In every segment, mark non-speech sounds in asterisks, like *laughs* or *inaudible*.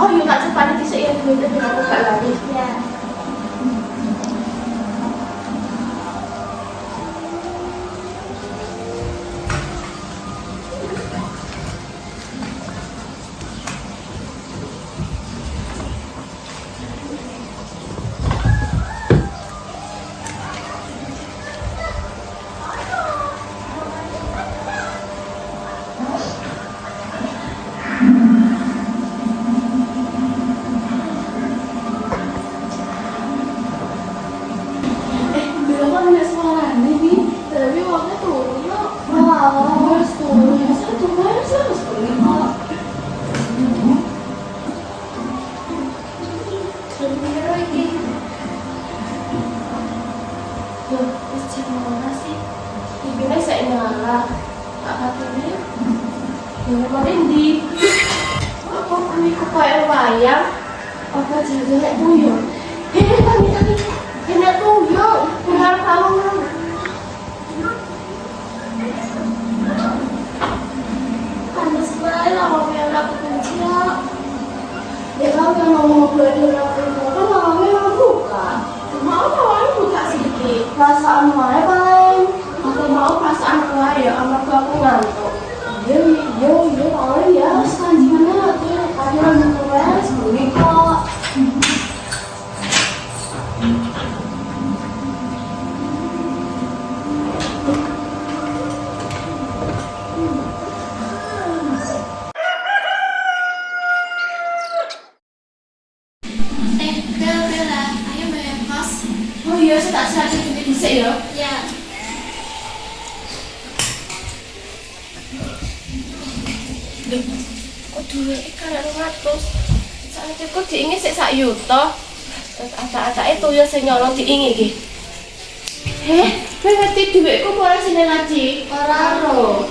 oh yuk kak cepat nanti ya itu dengan buka lagi. Ya Yang kemarin di apa kami ke kayak wayang apa jaga nek tuyul. Hei, kami kami. Kena tuyul. Kenal kamu. Panas banget lah mau yang aku kerja. Ya kalau yang mau malamnya mau buka. Mau awalnya buka sedikit. Perasaan mana paling? touch it you can see though. Yeah. Kau tuh ini karena rumah terus. Saat aku diingin sih sak yuto. Ata-ata itu ya. Heh, kau ngerti duit kau mau ngasih Ora ngaji? Raro.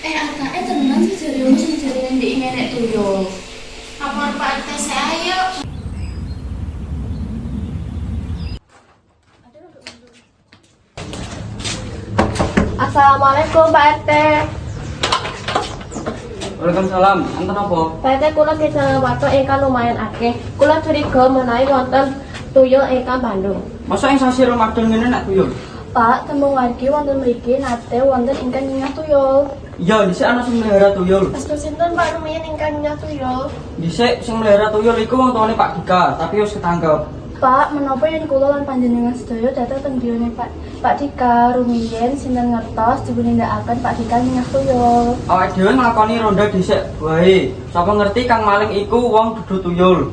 Eh, ata itu nanti jadi musim jadi yang diingin itu yo. Apa pantas saya? Assalamualaikum Pak RT. Waalaikumsalam. Enten apa? Pak RT kula kejala waktu ingkang lumayan akeh. Kula curiga menawi wonten tuyul ingkang Bandung. Masa yang sasi Ramadan ngene nak tuyul? Pak, tembung wargi wonten mriki nate wonten ingkang tuyul. Iya, dhisik ana sing melihara tuyul. Pas sinten Pak rumiyin ingkang nyinah tuyul? Dhisik sing melihara tuyul iku wong tuane Pak Dika, tapi wis ketangkep. Pak, menapa yen kula lan panjenengan sedaya datang teng griyane Pak Pak Dika rumiyin sinten ngertos dipunindakaken Pak Dika minyak tuyul. Awake dhewe nglakoni ronda dhisik wae. Sapa ngerti kang maling iku wong dudu tuyul.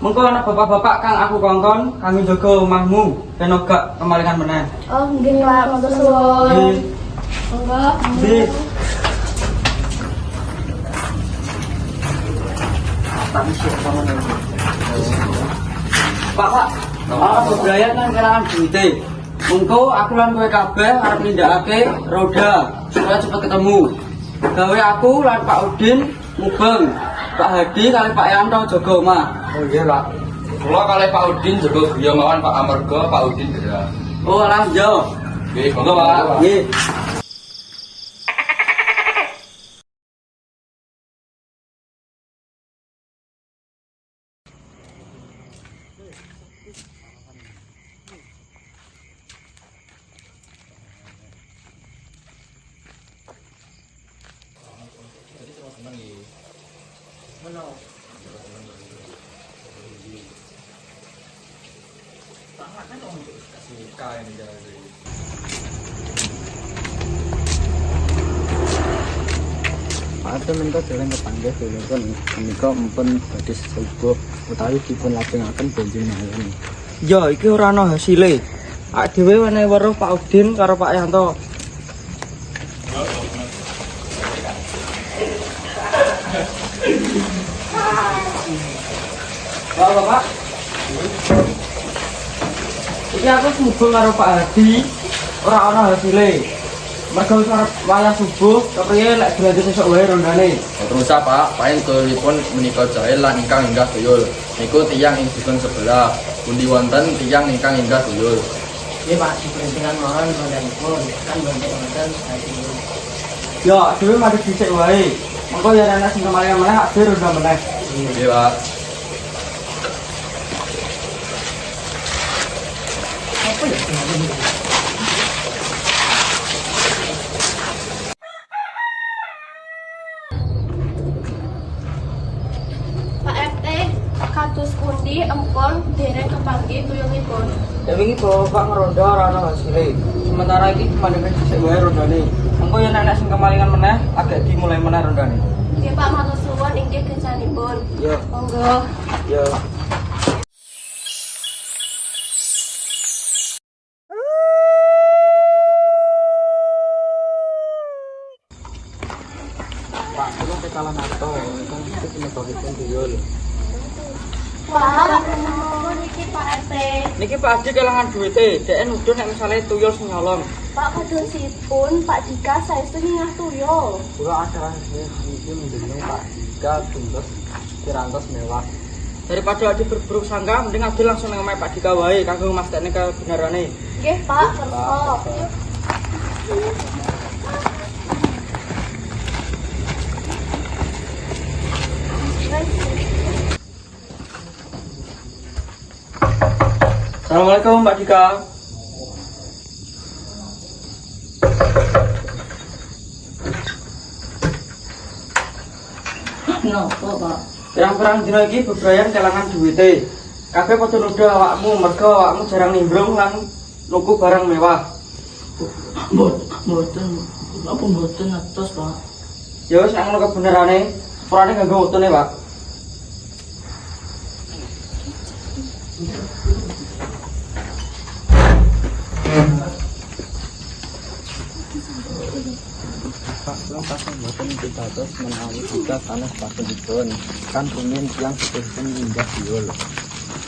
Mengko ana bapak-bapak kang aku kongkon kanggo jaga omahmu ben gak kemalingan meneh. Oh, nggih Pak, matur suwun. Nggih. Monggo. Nggih. Pak, Pak, ana bebrayat nang kelangan duite. Mengko aku lan kowe kabeh arep nindakake roda supaya cepet ketemu. Gawe aku lan Pak Udin mubeng. Pak Hadi kali Pak Yanto jaga omah. Oh iya lah. Kula kali Pak Udin juga griya mawon Pak Amarga, Pak Udin gerak. Oh, alah yo. Nggih, monggo Pak. Nggih. Ada minta jalan ke kan menika empun badhe sesubuh utawi dipun lajengaken benjing malam. Yo, iki ora ana hasile. Ak dhewe wenehi weruh Pak Udin karo Pak Yanto. Pak, Bapak. Iki aku subuh karo Pak Hadi, ora ana hasile. Mergo wis arep wayah subuh, kepriye lek dilanjut esuk wae rondane. Terus Pak, paling tuyulipun menika jahil lan ingkang inggah tuyul. Niku tiyang ing dusun sebelah. Pundi wonten tiyang ingkang inggah tuyul. Ini Pak diperhentikan mohon pun kan bantu wonten Yo, dhewe mari dhisik wae. Mengko yen ana sing kemalingan meneh, ak dhewe ronda meneh. Nggih Pak. Pak RT, kados pundi empon dereng kepanggih tuyulipun. Ya wingi bapak ngeronda ora ana hasile. Sementara iki mandhe dhisik wae rondane. Engko yen ana sing kemalingan meneh, agak dimulai meneh rondane. Nggih Pak matur suwun inggih kencanipun. Yo, Monggo. yo. Niki Pak Adi kelangan duwite, dhek nuduh nek misale tuyul sing nyolong. Pak kadosipun Pak Dika saestu nyingah tuyul. Kula acara iki mendeleng Pak Dika tuntas kirantos mewah. Daripada Adi berburuk sangka, mending Adi langsung nang omahe Pak Dika wae kanggo mastekne kebenarane. Nggih Pak, kersa. Assalamualaikum Pak Dika. Kenapa, Pak? Pirang-pirang dina iki bebrayan kelangan duwite. Kabeh padha nuduh awakmu mergo awakmu jarang nimbrung lan nuku barang mewah. Mboten. Apa mboten atos, Pak? Ya wis nek ngono kebenerane, sepurane ganggu Pak. Pak kula pasang pitados menawi Dika sanes pasebipun. Kan rumiyin tiyang sepihipun minggah tuyul.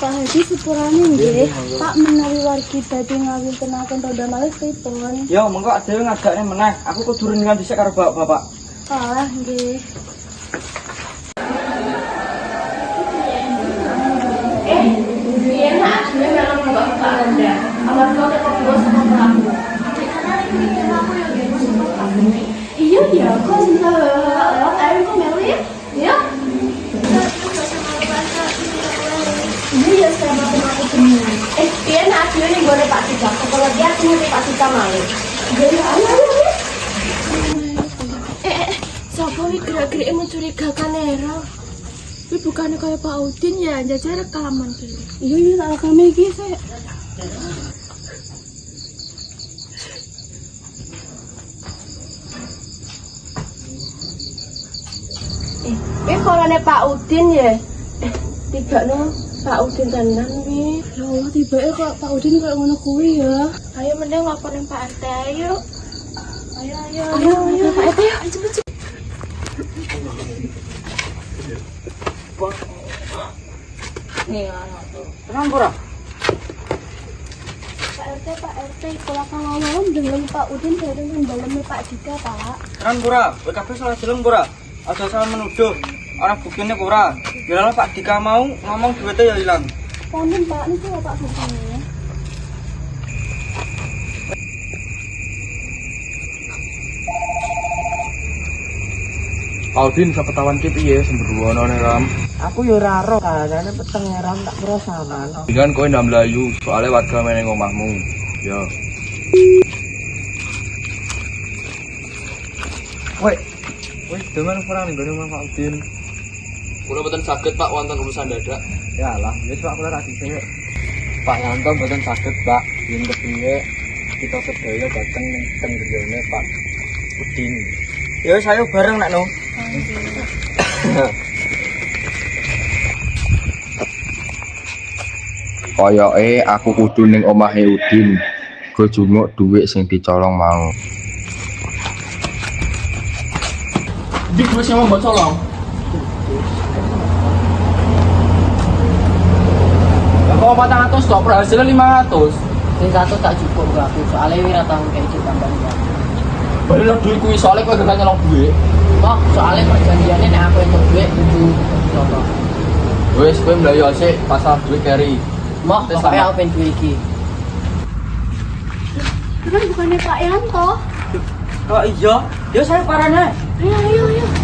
Pak Haji sepurane nggih. Pak menawi wargi badhe ngawintenaken roda malih pripun? Ya mengko dhewe ngagakne meneh. Aku kudu rundingan dhisik karo bapak-bapak. Ah, nggih. Anda. Sama aku pelaku. Iya ya, kau eh, sapa wi gerak-gerik mencurigakan era? Wi bukannya kayak Pak Udin ya, jajah rekaman gitu. Iya, iya, tak rekam iki saya. Eh, wi korone Pak Udin ya? Eh, tiba no Pak Udin tenan wi. Ya Allah, tiba kok Pak Udin kayak ngono kuwi ya. Ayo mending laporin Pak RT ayo. Ayo, ayo, ayo, ayo, Pak RT, ayo, cepet, cepet. Tenang ora? Pak RT, Pak RT, kalau ngomong dengan Pak Udin dari dalamnya Pak Dika, Pak. Tenang ora? Kowe kabeh salah jeleng ora? Aja salah menuduh. Ora buktine ora. Ya lah Pak Dika mau ngomong duwite ya ilang. Konten Pak, ini kok Pak Buktinya. Audin sepetahuan ki piye sembrono ne Ram. Aku yo ora ro karane petengeran tak perosanan. Dengan kowe ndam mlayu, soalnya warga meneng omahmu. Ya. Woi. Woi, demen perang nggone Mas Audin. Kula mboten saged Pak wonten urusan dadak. Ya lah, wis Pak kula ra dhisik. Pak Yanto mboten saged, Pak. Yen kepiye kita sedaya dateng ning tenggrione Pak Udin. Ya wis ayo bareng nek no. *laughs* Koyoke aku kudu ning omahe Udin. Go jumuk dhuwit sing dicolong mau. Di gue sing mau colong. Kok 400 tok berhasilnya 500. Sing satu tak cukup gak aku, soalnya wira tahu kayak gitu tambahan ya. Balik lo duit kuwi soalnya kowe gagal nyolong duit. Toh, soalnya perjanjiannya nek aku yang duit kudu coba. Wes kowe mlayu sik pasal duit Terus pokoknya sama. aku pengen duit iki. Itu kan bukannya Pak Yanto. Oh iya, ya saya parane. Ayo, ayo, ayo.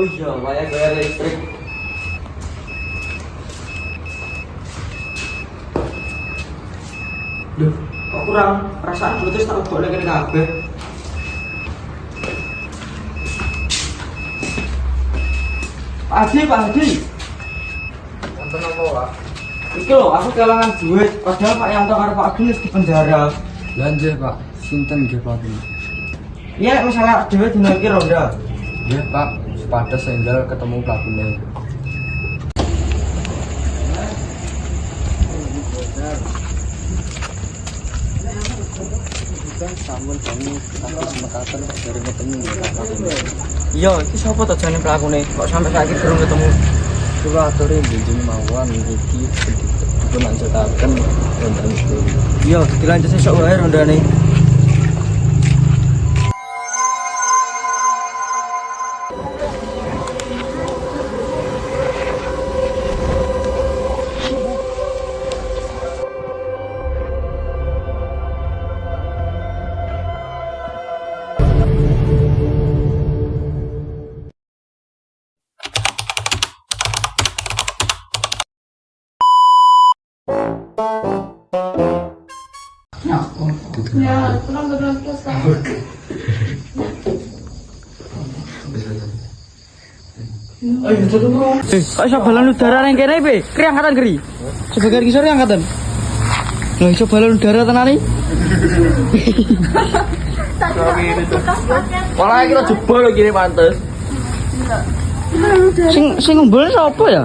Oh iya, waya bayar listrik. Duh, kok kurang perasaan putus tak boleh kene kabeh. Pak Haji, Pak Haji. Wonten apa, Pak? Iki lho, aku kehilangan duit. Padahal Pak Yanto karo Pak Agnes di penjara. Lanjut Pak, sinten nggih Pak? Iya, misalnya dhewe dina iki ronda. Nggih Pak, sepadas enggal ketemu ketemu Iya, iki sapa to jane pelakune? Kok sampai saiki belum ketemu? Kula aturi benjine mawon iki dipun lanjutaken wonten itu. Iya, dilanjut sesuk wae rondane. Eh, kok iso balon udara nang kene pe? Kri angkatan kri. Sebagian kisor angkatan. Lah iso balon udara tenan iki. Malah kita jebol gini pantes. Sing sing ngumpul sapa ya?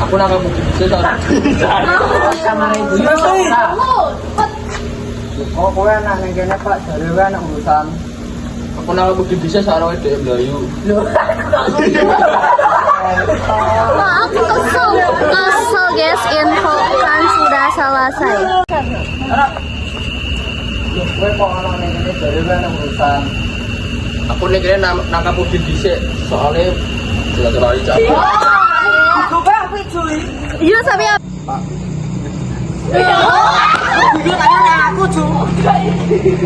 Aku nang bukti bisa ta. Sama ibu yo. Oh, kowe ana ning kene Pak Jare kowe ana urusan. Aku nang bukti bisa sarang itu Melayu. Maaf kesel, kesel guys, info kan sudah selesai. Kowe kok ana ning kene Jare kowe ana urusan. Aku nih kira nangkap bukti bisa soalnya jelas jelas aja. Iya sampai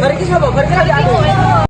Bari ki sapa? Bari ki ada aku.